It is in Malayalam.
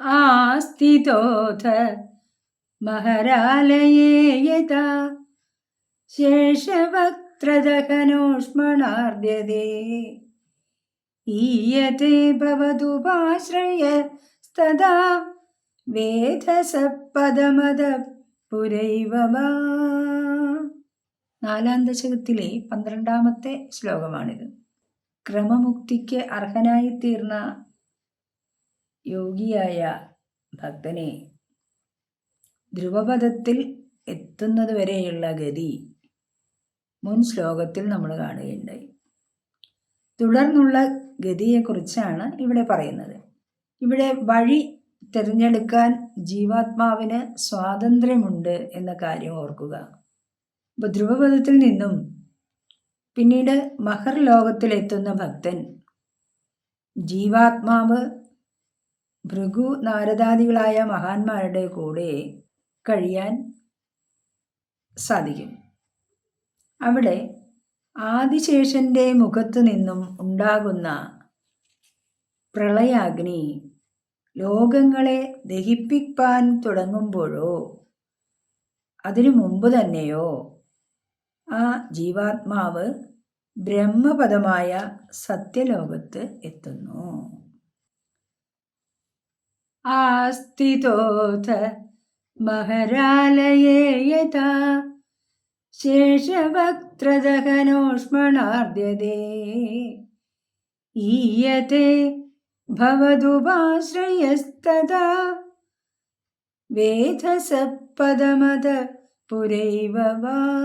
ആസ്തിതോഥ മഹരാലയേ യഥാ. ശേഷവക്ത്രദഹനോഷ്മണാർദ്യതേ ഈയത്തെ ഭവതുപാശ്രയസ്തദാ വേദസപ്പദമത പുരൈവ നാലാം ദശകത്തിലെ പന്ത്രണ്ടാമത്തെ ശ്ലോകമാണിത്. ക്രമമുക്തിക്ക് അർഹനായി തീർന്ന യോഗിയായ ഭക്തനെ ധ്രുവപഥത്തിൽ എത്തുന്നതുവരെയുള്ള ഗതി മുൻ ശ്ലോകത്തിൽ നമ്മൾ കാണുകയുണ്ടായി. തുടർന്നുള്ള ഗതിയെക്കുറിച്ചാണ് ഇവിടെ പറയുന്നത്. ഇവിടെ വഴി തിരഞ്ഞെടുക്കാൻ ജീവാത്മാവിന് സ്വാതന്ത്ര്യമുണ്ട് എന്ന കാര്യം ഓർക്കുക. അപ്പോൾ ധ്രുവപഥത്തിൽ നിന്നും പിന്നീട് മഹർ ലോകത്തിലെത്തുന്ന ഭക്തൻ ജീവാത്മാവ് ഭൃഗു നാരദാദികളായ മഹാന്മാരുടെ കൂടെ കഴിയാൻ സാധിക്കും. അവിടെ ആദിശേഷന്റെ മുഖത്തു നിന്നും ഉണ്ടാകുന്ന പ്രളയാഗ്നി ലോകങ്ങളെ ദഹിപ്പിക്കാൻ തുടങ്ങുമ്പോഴോ അതിനു മുമ്പ് തന്നെയോ ആ ജീവാത്മാവ് ബ്രഹ്മപദമായ സത്യലോകത്ത് എത്തുന്നു. ആസ്തിതോഥ മഹരാലയേ യഥാ. ശേഷവക്ത്രദഹനോഷ്മണാർദ്യതേ ഈയത്തെ ഭവതുപാശ്രയസ്തദാ വേദസപ്പദമത പുരൈവ വാ.